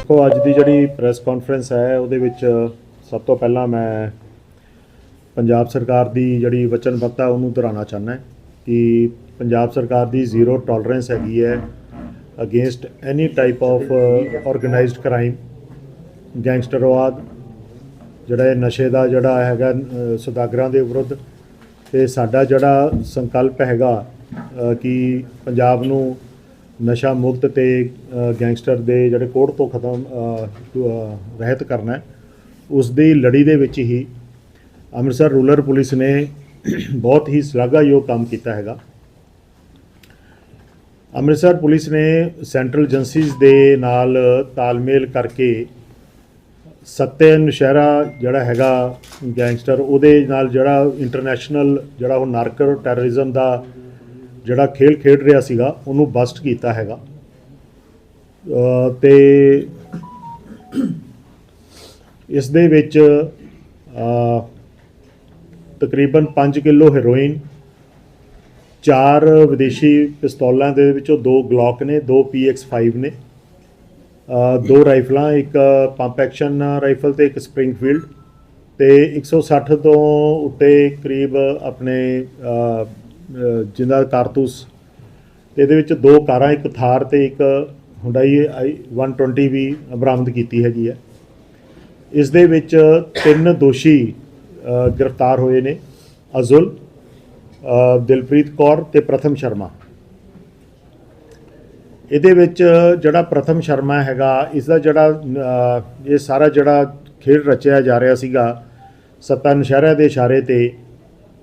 ਦੇਖੋ ਅੱਜ ਦੀ ਜਿਹੜੀ ਪ੍ਰੈਸ ਕਾਨਫਰੰਸ ਹੈ, ਉਹਦੇ ਵਿੱਚ ਸਭ ਤੋਂ ਪਹਿਲਾਂ ਮੈਂ ਪੰਜਾਬ ਸਰਕਾਰ ਦੀ ਜਿਹੜੀ ਵਚਨਬੱਧਤਾ ਉਹਨੂੰ ਦੁਹਰਾਉਣਾ ਚਾਹੁੰਦਾ ਕਿ ਪੰਜਾਬ ਸਰਕਾਰ ਦੀ ਜ਼ੀਰੋ ਟੋਲਰੈਂਸ ਹੈਗੀ ਹੈ against any type of organised crime ਗੈਂਗਸਟਰਵਾਦ ਜਿਹੜਾ ਇਹ ਨਸ਼ੇ ਦਾ ਜਿਹੜਾ ਹੈਗਾ ਅ, ਸੁਦਾਗਰਾਂ ਦੇ ਵਿਰੁੱਧ ਤੇ ਸਾਡਾ ਜਿਹੜਾ ਸੰਕਲਪ ਹੈਗਾ ਕਿ ਪੰਜਾਬ ਨੂੰ ਨਸ਼ਾ ਮੁਕਤ ਤੇ ਗੈਂਗਸਟਰ ਦੇ ਜਿਹੜੇ ਕੋੜ ਤੋਂ ਖਤਮ ਰਹਿਤ ਕਰਨਾ ਉਸ ਦੀ ਲੜੀ ਦੇ ਵਿੱਚ ਹੀ ਅੰਮ੍ਰਿਤਸਰ ਰੂਰਲ ਪੁਲਿਸ ਨੇ ਬਹੁਤ ਹੀ ਸ਼ਲਾਘਾਯੋਗ ਕੰਮ ਕੀਤਾ ਹੈਗਾ। ਅੰਮ੍ਰਿਤਸਰ ਪੁਲਿਸ ਨੇ ਸੈਂਟਰਲ ਏਜੰਸੀਜ਼ ਦੇ ਨਾਲ ਤਾਲਮੇਲ ਕਰਕੇ ਸੱਤੇ ਨਸ਼ਹਿਰਾ ਜਿਹੜਾ ਹੈਗਾ ਗੈਂਗਸਟਰ ਉਹਦੇ ਨਾਲ ਜਿਹੜਾ ਇੰਟਰਨੈਸ਼ਨਲ ਜਿਹੜਾ ਉਹ ਨਾਰਕਰ ਟੈਰਰਿਜ਼ਮ ਦਾ ਜਿਹੜਾ ਖੇਲ ਖੇਡ ਰਿਹਾ ਸੀਗਾ ਉਹਨੂੰ ਬਸਟ ਕੀਤਾ ਹੈਗਾ। ਅ, ਤੇ ਇਸ ਦੇ ਵਿੱਚ ਤਕਰੀਬਨ 5 ਕਿਲੋ ਹੈਰੋਇਨ ਚਾਰ ਵਿਦੇਸ਼ੀ ਪਿਸਤੌਲਾਂ ਦੇ ਵਿੱਚੋਂ ਦੋ ਗਲੌਕ ਨੇ ਦੋ PX5 ਨੇ। ਦੋ ਰਾਈਫਲਾਂ ਇੱਕ ਪੰਪ ਐਕਸ਼ਨ ਰਾਈਫਲ ਤੇ ਇੱਕ ਸਪ੍ਰਿੰਗਫੀਲਡ ਤੇ 160 ਤੋਂ ਉੱਤੇ ਕਰੀਬ ਆਪਣੇ ਅ, ਜਿੰਦਾ ਕਾਰਤੂਸ। ਤੇ ਇਹਦੇ ਵਿੱਚ ਦੋ ਕਾਰਾਂ ਇੱਕ ਥਾਰ ਤੇ ਇੱਕ ਹੁੰਡਾਈ ਆਈ 120 ਵੀ ਬਰਾਮਦ ਕੀਤੀ ਹੈਗੀ ਹੈ। ਇਸ ਦੇ ਵਿੱਚ ਤਿੰਨ ਦੋਸ਼ੀ ਗ੍ਰਿਫਤਾਰ ਹੋਏ ਨੇ ਅਜ਼ੁਲ ਦਿਲਪ੍ਰੀਤ ਕੌਰ ਤੇ ਪ੍ਰਥਮ ਸ਼ਰਮਾ। ਇਹਦੇ ਵਿੱਚ ਜਿਹੜਾ ਪ੍ਰਥਮ ਸ਼ਰਮਾ ਹੈਗਾ ਇਸ ਦਾ ਜਿਹੜਾ ਇਹ ਸਾਰਾ ਜਿਹੜਾ ਖੇਡ ਰਚਿਆ ਜਾ ਰਿਹਾ ਸੀਗਾ ਸੱਤਾ ਨਸ਼ਹਿਰਾ ਦੇ ਇਸ਼ਾਰੇ ਤੇ,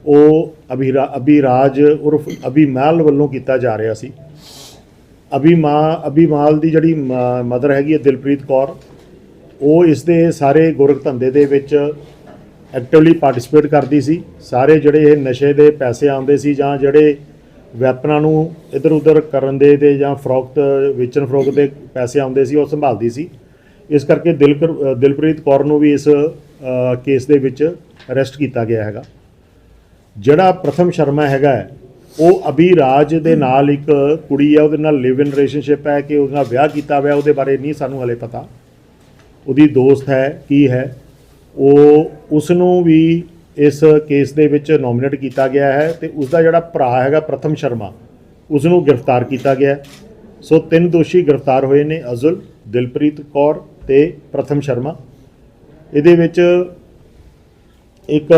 ਉਹ ਅਭਿਰਾ, ਅਭਿਰਾਜ ਉਰਫ ਅਭਿਮਾਲ ਵੱਲੋਂ ਕੀਤਾ ਜਾ ਰਿਹਾ ਸੀ। ਅਭਿਮਾ, ਅਭਿਮਾਲ ਦੀ ਜਿਹੜੀ ਮਦਰ ਹੈਗੀ ਹੈ, ਦਿਲਪ੍ਰੀਤ ਕੌਰ, ਉਹ ਇਸ ਦੇ ਸਾਰੇ ਗੋਰਖ ਧੰਦੇ ਦੇ ਵਿੱਚ ਐਕਟਿਵਲੀ ਪਾਰਟਿਸਿਪੇਟ ਕਰਦੀ ਸੀ। ਸਾਰੇ ਜਿਹੜੇ ਇਹ ਨਸ਼ੇ ਦੇ ਪੈਸੇ ਆਉਂਦੇ ਸੀ ਜਾਂ ਜਿਹੜੇ ਵੈਪਨਾਂ ਨੂੰ ਇਧਰ ਉਧਰ ਕਰਨ ਦੇ ਤੇ ਜਾਂ ਫਰੋਖਤ ਵੇਚਣ ਫਰੋਖਤ ਦੇ ਪੈਸੇ ਆਉਂਦੇ ਸੀ, ਉਹ ਸੰਭਾਲਦੀ ਸੀ। ਇਸ ਕਰਕੇ ਦਿਲ ਦਿਲਪ੍ਰੀਤ ਕੌਰ ਨੂੰ ਵੀ ਇਸ ਕੇਸ ਦੇ ਵਿੱਚ ਅਰੈਸਟ ਕੀਤਾ ਗਿਆ ਹੈਗਾ। ਜਿਹੜਾ ਪ੍ਰਥਮ ਸ਼ਰਮਾ ਹੈਗਾ ਉਹ ਅਭੀ ਰਾਜ ਦੇ ਨਾਲ ਇੱਕ ਕੁੜੀ ਹੈ ਉਹਦੇ ਨਾਲ ਲਿਵ ਇਨ ਰਿਲੇਸ਼ਨਸ਼ਿਪ ਹੈ ਕਿ ਉਹਦੇ ਨਾਲ ਵਿਆਹ ਕੀਤਾ ਹੋਇਆ, ਉਹਦੇ ਬਾਰੇ ਨਹੀਂ ਸਾਨੂੰ ਹਲੇ ਪਤਾ। ਉਹਦੀ ਦੋਸਤ ਹੈ, ਕੀ ਹੈ, ਉਹ ਉਸ ਨੂੰ ਵੀ ਇਸ ਕੇਸ ਦੇ ਵਿੱਚ ਨੋਮੀਨੇਟ ਕੀਤਾ ਗਿਆ ਹੈ ਤੇ ਉਸ ਦਾ ਜਿਹੜਾ ਭਰਾ ਹੈਗਾ ਪ੍ਰਥਮ ਸ਼ਰਮਾ ਉਸ ਨੂੰ ਗ੍ਰਿਫਤਾਰ ਕੀਤਾ ਗਿਆ ਸੋ ਤਿੰਨ ਦੋਸ਼ੀ ਗ੍ਰਿਫਤਾਰ ਹੋਏ ਨੇ, ਅਜ਼ੁਲ, ਦਿਲਪ੍ਰੀਤ ਕੌਰ ਤੇ ਪ੍ਰਥਮ ਸ਼ਰਮਾ। ਇਹਦੇ ਵਿੱਚ ਇੱਕ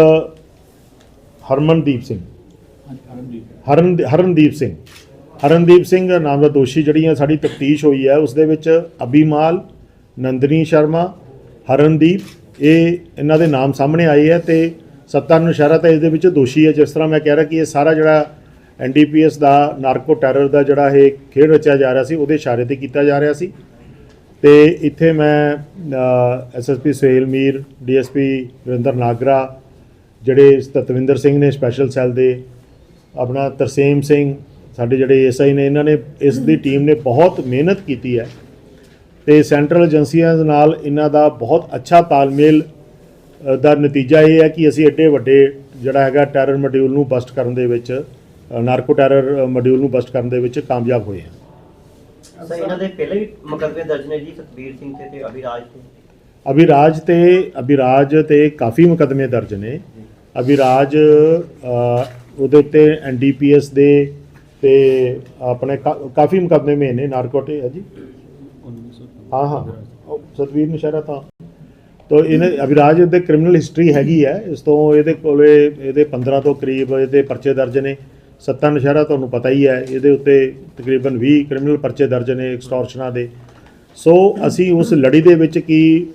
ਹਰਮਨਦੀਪ ਸਿੰਘ। ਹਰਨ ਹਰਨਦੀਪ ਸਿੰਘ। ਹਰਨਦੀਪ ਸਿੰਘ ਨਾਮ ਦਾ ਦੋਸ਼ੀ ਜਿਹੜੀਆਂ ਸਾਡੀ ਤਫਤੀਸ਼ ਹੋਈ ਹੈ। ਉਸ ਦੇ ਵਿੱਚ ਅਬੀਮਾਲ ਨੰਦਨੀ ਸ਼ਰਮਾ, ਹਰਨਦੀਪ, ਇਹ ਇਹਨਾਂ ਦੇ ਨਾਮ ਸਾਹਮਣੇ ਆਏ ਹੈ ਤੇ ਸੱਤਾ ਨੂੰ ਇਸ਼ਾਰਾ ਤਾਂ ਇਸ ਦੇ ਵਿੱਚ ਦੋਸ਼ੀ ਹੈ। ਜਿਸ ਤਰ੍ਹਾਂ ਮੈਂ ਕਹਿ ਰਿਹਾ ਕਿ ਇਹ ਸਾਰਾ ਜਿਹੜਾ ਐਨਡੀਪੀਐਸ ਦਾ, ਨਾਰਕੋ ਟੈਰਰ ਦਾ ਜਿਹੜਾ ਇਹ ਖੇਡ ਰਚਿਆ ਜਾ ਰਿਹਾ ਸੀ, ਉਹਦੇ ਇਸ਼ਾਰੇ ਤੇ ਕੀਤਾ ਜਾ ਰਿਹਾ ਸੀ। ਤੇ ਇੱਥੇ ਮੈਂ ਐਸਐਸਪੀ ਸੁਹੇਲ ਮੀਰ ਡੀਐਸਪੀ ਵਰਿੰਦਰ ਨਾਗਰਾ, ਜਿਹੜੇ ਤਤਵਿੰਦਰ ਸਿੰਘ ਨੇ ਸਪੈਸ਼ਲ ਸੈੱਲ ਦੇ, ਆਪਣਾ ਤਰਸੇਮ ਸਿੰਘ, ਸਾਡੇ ਜਿਹੜੇ ਐਸਆਈ ਨੇ, ਇਹਨਾਂ ਨੇ ਇਸ ਦੀ ਟੀਮ ਨੇ ਬਹੁਤ ਮਿਹਨਤ ਕੀਤੀ ਹੈ। ਤੇ ਸੈਂਟਰਲ ਏਜੰਸੀਆਂ ਦੇ ਨਾਲ ਇਹਨਾਂ ਦਾ ਬਹੁਤ ਅੱਛਾ ਤਾਲਮੇਲ ਦਾ ਨਤੀਜਾ ਇਹ ਹੈ ਕਿ ਅਸੀਂ ਐਡੇ ਵੱਡੇ ਜਿਹੜਾ ਹੈਗਾ ਟੈਰਰ ਮੋਡਿਊਲ ਨੂੰ ਬਸਟ ਕਰਨ ਦੇ ਵਿੱਚ ਨਾਰਕੋ ਟੈਰਰ ਮੋਡਿਊਲ ਨੂੰ ਬਸਟ ਕਰਨ ਦੇ ਵਿੱਚ ਕਾਮਯਾਬ ਹੋਏ ਹਾਂ। ਸਰ ਇਹਨਾਂ ਦੇ ਪਹਿਲੇ ਵੀ ਮੁਕੱਦਮੇ ਦਰਜ ਨੇ ਜੀ ਸਤਬੀਰ ਸਿੰਘ ਤੇ ਤੇ ਅਭਿਰਾਜ ਤੇ? ਅਭਿਰਾਜ ਤੇ ਅਭਿਰਾਜ ਤੇ ਕਾਫੀ ਮੁਕੱਦਮੇ ਦਰਜ ਨੇ। ਅਭਿਰਾਜ ਉਹਦੇ ਉੱਤੇ ਐਨਡੀਪੀਐਸ ਦੇ ਤੇ ਆਪਣੇ ਕਾਫੀ ਮੁਕੱਦਮੇ ਨੇ ਨਾਰਕੋਟੇ ਹੈ ਜੀ? ਹਾਂ ਹਾਂ। ਸਤਵੀਰ ਨਸ਼ਹਿਰਾ ਤਾਂ ਤੋ ਇਹਨੇ ਅਭਿਰਾਜ ਦੇ ਕ੍ਰਿਮੀਨਲ ਹਿਸਟਰੀ ਹੈਗੀ ਹੈ। ਇਸ ਤੋਂ ਇਹਦੇ ਕੋਲੇ ਇਹਦੇ 15 ਤੋਂ ਕਰੀਬ ਇਹਦੇ ਪਰਚੇ ਦਰਜ ਨੇ। ਸੱਤਾ ਨਸ਼ਹਿਰਾ ਤੁਹਾਨੂੰ ਪਤਾ ਹੀ ਹੈ। ਇਹਦੇ ਉੱਤੇ ਤਕਰੀਬਨ 20 ਕ੍ਰਿਮੀਨਲ ਪਰਚੇ ਦਰਜ ਨੇ ਐਕਸਟੋਰਸ਼ਨਾਂ ਦੇ। ਸੋ ਅਸੀਂ ਉਸ ਲੜੀ ਦੇ ਵਿੱਚ ਕੀ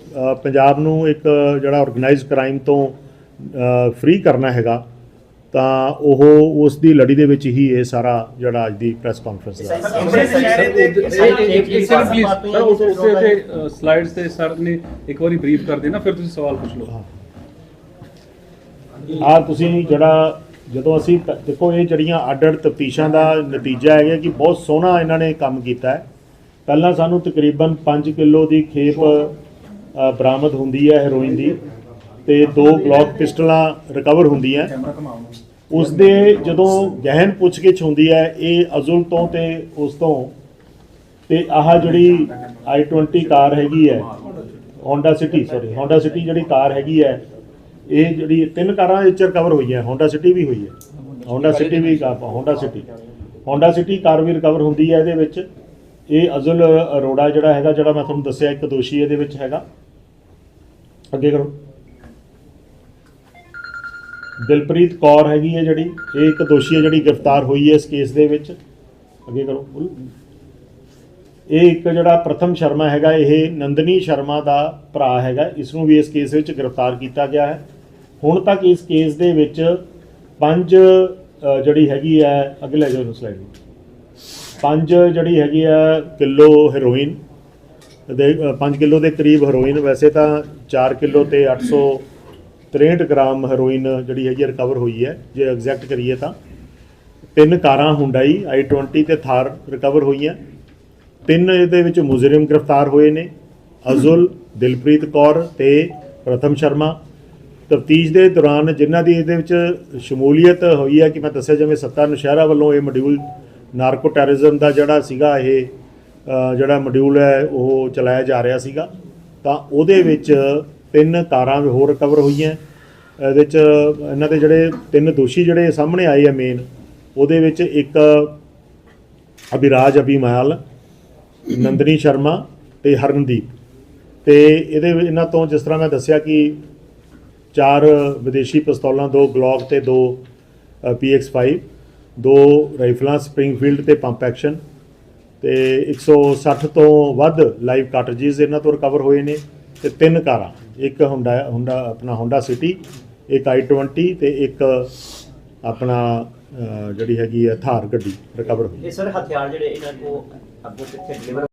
ਪੰਜਾਬ ਨੂੰ ਇੱਕ ਜਿਹੜਾ ਆਰਗੇਨਾਈਜ਼ਡ ਕ੍ਰਾਈਮ ਤੋਂ ਫ੍ਰੀ ਕਰਨਾ ਹੈਗਾ। ਤਾਂ ਉਹ ਉਸ ਦੀ ਲੜੀ ਦੇ ਵਿੱਚ ਹੀ ਇਹ ਸਾਰਾ ਜਿਹੜਾ ਅੱਜ ਦੀ ਪ੍ਰੈਸ ਕਾਨਫਰੰਸ ਦਾ ਸਰ ਉਸ ਉਸੇ ਤੇ ਸਲਾਈਡਸ ਤੇ ਸਰ ਨੇ ਇੱਕ ਵਾਰੀ ਬਰੀਫ ਕਰ ਦੇਣਾ ਫਿਰ ਤੁਸੀਂ ਸਵਾਲ ਪੁੱਛ ਲਓ ਆ ਤੁਸੀਂ ਜਿਹੜਾ ਜਦੋਂ ਅਸੀਂ ਦੇਖੋ ਇਹ ਜਿਹੜੀਆਂ ਅੱਡ-ਅੱਡ ਤਫਤੀਸ਼ਾਂ ਦਾ ਨਤੀਜਾ ਹੈਗਾ ਕਿ ਬਹੁਤ ਸੋਹਣਾ ਇਹਨਾਂ ਨੇ ਕੰਮ ਕੀਤਾ ਹੈ ਪਹਿਲਾਂ ਸਾਨੂੰ ਤਕਰੀਬਨ 5 ਕਿਲੋ ਦੀ ਖੇਪ ਬਰਾਮਦ ਹੁੰਦੀ ਹੈ ਹੈਰੋਇਨ ਦੀ ਤੇ ਦੋ ਗਲੌਕ ਪਿਸਟਲਾਂ ਰਿਕਵਰ ਹੁੰਦੀਆਂ। ਉਸ ਦੇ ਜਦੋਂ ਗਹਿਨ ਪੁੱਛਗਿੱਛ ਹੁੰਦੀ ਹੈ, ਇਹ ਅਜ਼ੁਲ ਤੋਂ ਤੇ ਉਸ ਤੋਂ। ਤੇ ਆਹ ਜਿਹੜੀ i20 ਕਾਰ ਹੈਗੀ ਹੈ, Honda City sorry Honda City ਜਿਹੜੀ ਕਾਰ ਹੈਗੀ ਹੈ, ਇਹ ਜਿਹੜੀ ਤਿੰਨ ਕਾਰਾਂ ਇਹ ਰਿਕਵਰ ਹੋਈਆਂ Honda City ਵੀ ਹੋਈ ਹੈ। Honda City ਵੀ Honda City Honda City car ਵੀ ਰਿਕਵਰ ਹੁੰਦੀ ਹੈ ਇਹਦੇ ਵਿੱਚ। ਇਹ ਅਜ਼ੁਲ ਅਰੋੜਾ ਜਿਹੜਾ ਹੈਗਾ, ਜਿਹੜਾ ਮੈਂ ਤੁਹਾਨੂੰ ਦੱਸਿਆ, ਇੱਕ ਦੋਸ਼ੀ ਇਹਦੇ ਵਿੱਚ ਹੈਗਾ। ਅੱਗੇ ਕਰੋ। ਦਿਲਪ੍ਰੀਤ ਕੌਰ ਹੈਗੀ ਹੈ ਜਿਹੜੀ, ਇਹ ਇੱਕ ਦੋਸ਼ੀ ਹੈ ਜਿਹੜੀ ਗ੍ਰਿਫਤਾਰ ਹੋਈ ਹੈ ਇਸ ਕੇਸ ਦੇ ਵਿੱਚ। ਅੱਗੇ ਕਰੋ। ਇਹ ਇੱਕ ਜਿਹੜਾ ਪ੍ਰਥਮ ਸ਼ਰਮਾ ਹੈਗਾ, ਇਹ ਨੰਦਨੀ ਸ਼ਰਮਾ ਦਾ ਭਰਾ ਹੈਗਾ। ਇਸ ਨੂੰ ਵੀ ਇਸ ਕੇਸ ਵਿੱਚ ਗ੍ਰਿਫਤਾਰ ਕੀਤਾ ਗਿਆ ਹੈ। ਹੁਣ ਤੱਕ ਇਸ ਕੇਸ ਦੇ ਵਿੱਚ ਪੰਜ ਜਿਹੜੀ ਹੈਗੀ ਹੈ, ਅੱਗੇ ਲੈ ਜਾਓ ਸਲਾਈਡ ਪੰਜ ਜਿਹੜੀ ਹੈਗੀ ਹੈ, ਕਿਲੋ ਹੈਰੋਇਨ। ਦੇ 5 ਕਿਲੋ ਦੇ ਕਰੀਬ ਹੈਰੋਇਨ। ਵੈਸੇ ਤਾਂ 4 ਕਿਲੋ ਤੇ 863 ਗ੍ਰਾਮ ਹੈਰੋਇਨ ਜਿਹੜੀ ਹੈਗੀ ਰਿਕਵਰ ਹੋਈ ਹੈ, ਜੇ ਐਗਜ਼ੈਕਟ ਕਰੀਏ ਤਾਂ। ਤਿੰਨ ਕਾਰਾਂ ਹੁੰਡਾਈ i20 ਤੇ ਥਾਰ ਰਿਕਵਰ ਹੋਈਆਂ। ਤਿੰਨ ਇਹਦੇ ਵਿੱਚ ਮੁਜਰਮ ਗ੍ਰਿਫਤਾਰ ਹੋਏ ਨੇ। ਅਜ਼ੁਲ, ਦਿਲਪ੍ਰੀਤ ਕੌਰ ਤੇ ਪ੍ਰਥਮ ਸ਼ਰਮਾ। ਤਫਤੀਸ਼ ਦੇ ਦੌਰਾਨ ਜਿਨ੍ਹਾਂ ਦੀ ਇਹਦੇ ਵਿੱਚ ਸ਼ਮੂਲੀਅਤ ਹੋਈ ਹੈ ਕਿ ਮੈਂ ਦੱਸਿਆ ਜਿਵੇਂ, ਸੱਤਾ ਨੁਸ਼ਹਿਰਾ ਵੱਲੋਂ ਇਹ ਮੋਡਿਊਲ ਨਾਰਕੋ ਟੈਰਰਿਜ਼ਮ ਦਾ ਜਿਹੜਾ ਸੀਗਾ ਇਹ ਜਿਹੜਾ ਮੋਡਿਊਲ ਹੈ, ਉਹ ਚਲਾਇਆ ਜਾ ਰਿਹਾ ਸੀਗਾ। ਤਾਂ ਉਹਦੇ ਵਿੱਚ ਤਿੰਨ ਤਾਰਾਂ ਵੀ ਹੋਰ ਰਿਕਵਰ ਹੋਈਆਂ। ਇਹਦੇ ਵਿੱਚ ਇਹਨਾਂ ਦੇ ਜਿਹੜੇ ਤਿੰਨ ਦੋਸ਼ੀ ਜਿਹੜੇ ਸਾਹਮਣੇ ਆਏ ਆ ਮੇਨ ਉਹਦੇ ਵਿੱਚ ਇੱਕ ਅਭਿਰਾਜ ਅਭਿਮਾਲ ਨੰਦਨੀ ਸ਼ਰਮਾ ਤੇ ਹਰਨਦੀਪ। ਤੇ ਇਹਦੇ ਇਹਨਾਂ ਤੋਂ ਜਿਸ ਤਰ੍ਹਾਂ ਮੈਂ ਦੱਸਿਆ ਕਿ ਚਾਰ ਵਿਦੇਸ਼ੀ ਪਿਸਤੌਲਾਂ, ਦੋ ਗਲੌਕ ਤੇ ਦੋ PX5 ਦੋ ਰਾਈਫਲਾਂ ਸਪ੍ਰਿੰਗਫੀਲਡ ਤੇ ਪੰਪ ਐਕਸ਼ਨ ਤੇ 160 ਤੋਂ ਵੱਧ ਲਾਈਵ ਕਾਰਟ੍ਰਿਜਸ ਇਹਨਾਂ ਤੋਂ ਰਿਕਵਰ ਹੋਏ ਨੇ। ਤੇ ਤਿੰਨ ਕਾਰਾਂ। ਇੱਕ ਹੁੰਡਾ ਹੁੰਡਾ ਆਪਣਾ ਹੋਂਡਾ ਸਿਟੀ ਇੱਕ i20 ਤੇ ਇੱਕ ਆਪਣਾ ਜਿਹੜੀ ਹੈਗੀ ਹੈ ਥਾਰ ਗੱਡੀ ਰਿਕਵਰ ਹੋਈ। ਇਹ ਸਰ ਹਥਿਆਰ ਜਿਹੜੇ ਇਹਨਾਂ ਕੋ ਅੱਗੋਂ ਕਿੱਥੇ ਡਿਲੀਵਰ